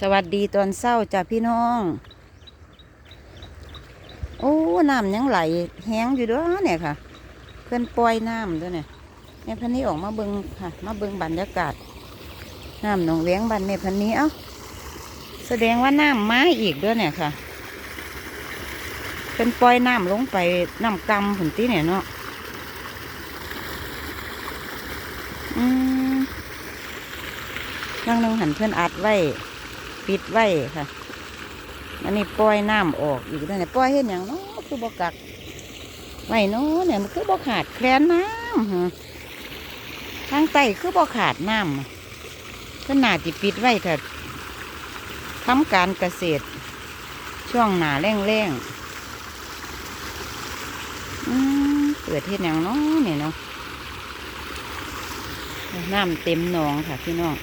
สวัสดีตอนเศร้าจ้ะพี่น้อง โอ้น้ำยังไหลแห้งอยู่ด้วยเนี่ยค่ะ เพื่อนปล่อยน้ำด้วยเนี่ยแม่พันนี้ออกมาเบิงค่ะ มาเบิงบรรยากาศน้ำหนองเลี้ยงบันแม่พันนี้เอ้าแสดงว่าน้ำมาอีกด้วยเนี่ยค่ะ เป็นปล่อยน้ำลงไปน้ำกำผุนตีเนี่ยเนาะอืมนั่งนึงหันเพื่อนอัดไว้ ปิดไว้ค่ะ อันนี้ปล่อยน้ำออกอีกแล้วเนี่ยปล่อยเห็นอย่างเนาะคือบกักไว้เนาะเนี่ยมันคือบกขาดแคลนน้ำทางใต้คือบกขาดน้ำอะขนาดที่ปิดไว้เถิดทำการเกษตร ช่วงหนาแรงแรงๆอืมเปิดเห็นอย่างนาะเนี่ยเนาะน้ำเต็มหนองค่ะพี่น้อง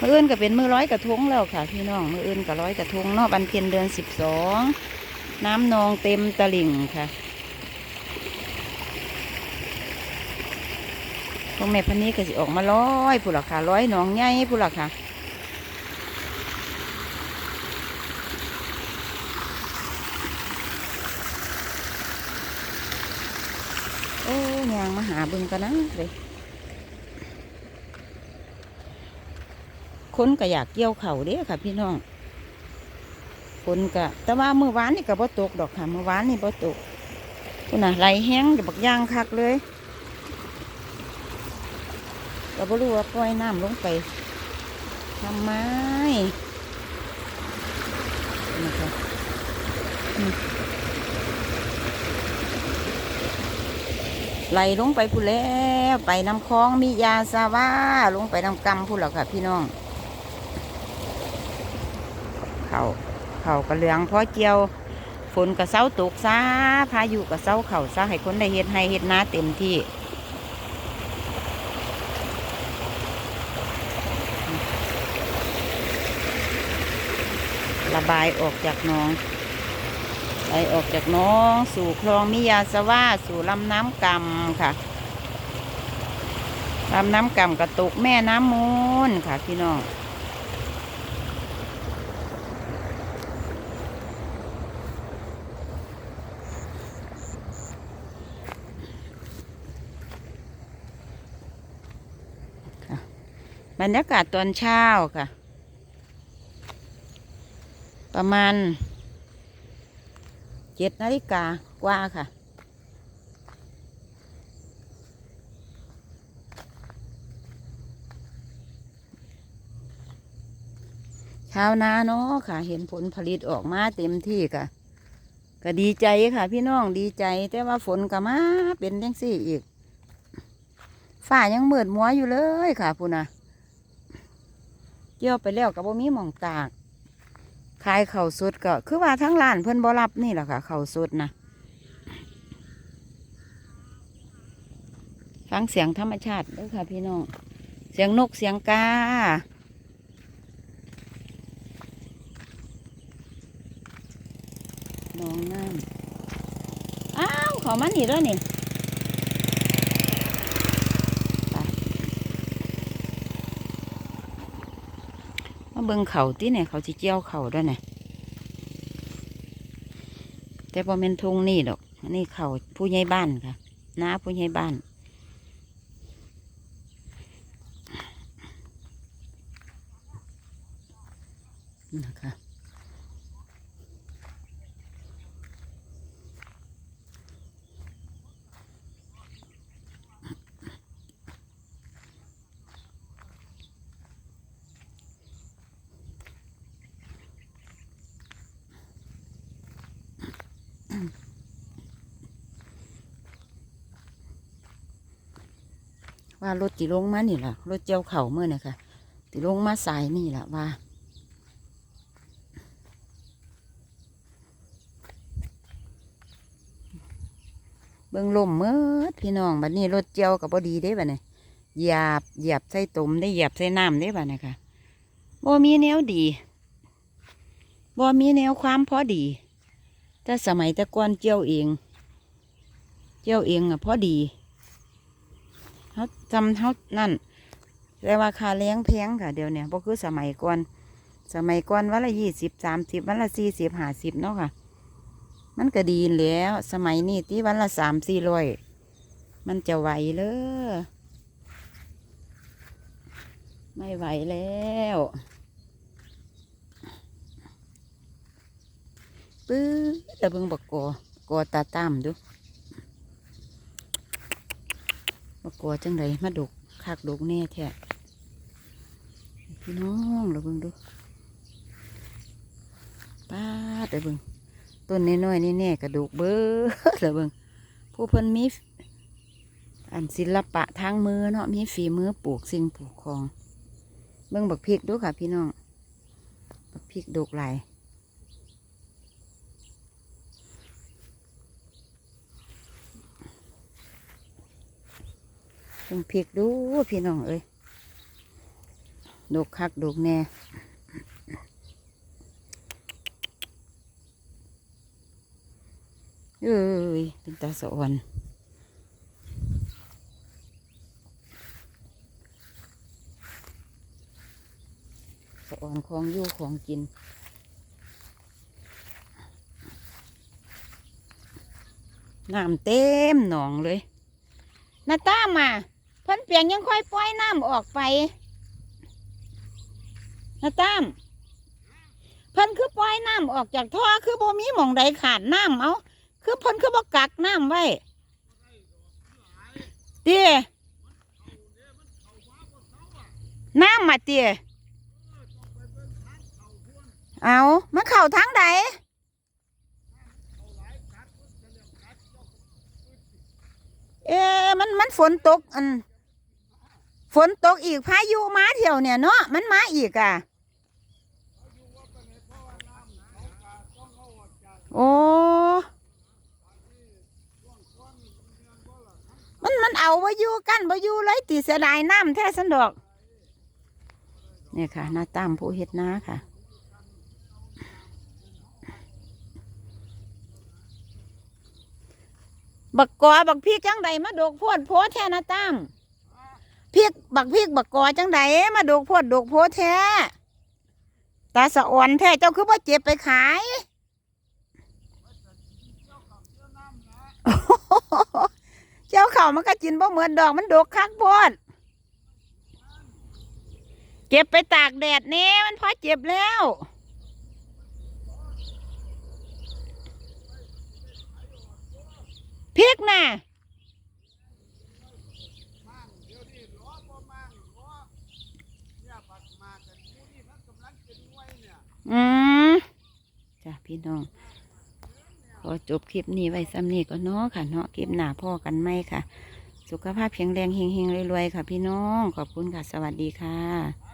มืออื่นก็เป็นมือร้อยกระทงแล้วค่ะพี่น้องมืออื่นก็ร้อยกระทงนอกบันเพ็ญเดือนสิบสองน้ำนองเต็มตลิ่งค่ะพวกแม่พันนี้ก็สิออกมาร้อยผู้หลักค่ะร้อยหนองใหญ่ผู้หลักค่ะโอ้ยางมาหาเบึงกันนะเลย คนก็อยากเกี่ยวเข่าเด้ค่ะ พี่น้องคนก็แต่ว่าเมื่อวานนี่ก็บ่ตกดอกค่ะเมื่อวานนี่บ่ตกคุณน่ะไหลแห้งกับบักย่างคักเลยก็บ่รู้ว่าปล่อยน้ำลงไปทำไมนะคะไหลลงไปพูแล้วไปน้ำคลองมียาซาว่าลงไปน้ำกำพูแล้วค่ะ พี่น้อง เขาเขากระเหลืองพราะเจียวฝนกระเซ้าตกซาพายุกระเซ้าเข่าซาให้คนได้เฮ็ดให้เฮ็ดนาเต็มที่ระบายออกจากหนองไหลออกจากหน้อง สู่คลองมิยาสวาสู่ลำน้ำกำค่ะลำน้ำกำกระตุกแม่น้ำมูลค่ะพี่น้อง บรรยากาศตอนเช้าค่ะ ประมาณเจ็ดนาฬิกากว่าค่ะ ชาวนาเนาะค่ะ เห็นผลผลิตออกมาเต็มที่ค่ะ ก็ดีใจค่ะ พี่น้องดีใจ แต่ว่าฝนก็มาเป็นจังสี่อีกฝ้ายังเมืดมัวอยู่เลยค่ะพูน่ะ เกี่ยวไปแล้วกับบ่มีหมองตาก ขายเข่าวสดก็คือว่าทั้งร้านเพิ่นบ่รับนี่แหละค่ะ เข่าวสดนะฟังเสียงธรรมชาติด้วยค่ะ พี่น้อง เสียงนกเสียงกาน้องน้ำอ้าวเขามานี่แล้วนี่ มาเบิ่งเขาที่เนี่ยเขาจะเจียวเขาด้วยเนี่ยแต่พอเป็นทุ่งนี่ดอกนนี่เขาผู้ใหญ่บ้านค่ะน้าผู้ใหญ่บ้านนะคะ ว่ารถจีลงมานี่แหละรถเจียวเข่าเมื่อนี่ค่ะจีลงมาสายนี่แหละว่าเบิ่งลมเมื่อพี่น้องบัดนี้รถเจียวกับพอดีเด้บัดนี้เหยียบเหยียบใส่ตุ่มได้เหยียบใส่น้ำได้บัดนี้ค่ะบ่มีแนวดีบ่มีแนวความพอดี แต่สมัยต่ก่อนเจียวเอง เจียวเองอะพอดี เขาจำเขานั่นแต่ว่าค่าเลี้ยงแพงค่ะเดี๋ยวเนี้บ่คือสมัยก่อนสมัยก่อนวันละยี่สิบสามสิบวันละสี่สิบห้าสิบเนาะค่ะ มันก็ดีแล้ว สมัยนี้ที่วันละสามสี่ร้อยมันจะไหวเลยไม่ไหวแล้วปื้อแต่เบิ่งบักกอกอตาตามดู บักกอจังไดมาดกคักดกแน่แท้พี่น้องเราเบิ่งดูป้าดเดี๋ยวเบิ่งต้นน้อยๆนี่แน่กระดูกเบ้อเรอเบิ่งผู้เพิ่นมีอันศิลปะทางมือเนาะมีฝีมือปลูกสิ่งปลูกของ เบิ่งบักพริกดูค่ะพี่น้องบักพริกดกหลาย เบิ่งพริกดูพี่น้องเอ้ยดกคักดกแน่เอ้ยเป็นตาสะอ่อนสะอ่อนของอยู่ของกินน้ำเต็มหนองเลยนาต้ามา พิ่นเปียงยังค่อยปล่อยน้ำออกไปนาตามเพิ่นคือปล่อยน้ำออกจากท่อคือบ่มีหม่องใดขาดน้ำเอาคือเพิ่นคือบ่กักน้ำไว้เตี้ยน้ำมาเตี้ยเอามันเข้าทางใดเอ๊มันมันฝนตกอัน ฝนตกอีกพายุมาเที่ยวเนี่ยเนาะมันมาอีกอะ โอ้ มันมันเอาไว้อยู่กันไว้อยู่เลยตีเสียดายน้ำแท้สันดอกเนี่ยค่ะหน้าตามผู้เฮ็ดนาค่ะบักกอบักพริกจังใดมาดกโพดโพแท้นาตาม พริกบักพริกบักกอจังใดมาดกโพดดกโพแท้ตาสะอ่อนแท้เจ้าคือว่าเจ็บไปขายเจ้าเข่ามันก็กินบ่เหมือนดอกมันดกคักโพดเก็บไปตากแดดแน่มันพอเจ็บแล้ว พริกน่ะ อืมจ้ะพี่น้อง ขอจบคลิปนี้ไว้ซ้ำนี้ก็เนาะค่ะเนาะคลิปหน้าพ่อกันไหมค่ะ สุขภาพแข็งแรงเฮงๆรวยๆค่ะ พี่น้อง ขอบคุณค่ะ สวัสดีค่ะ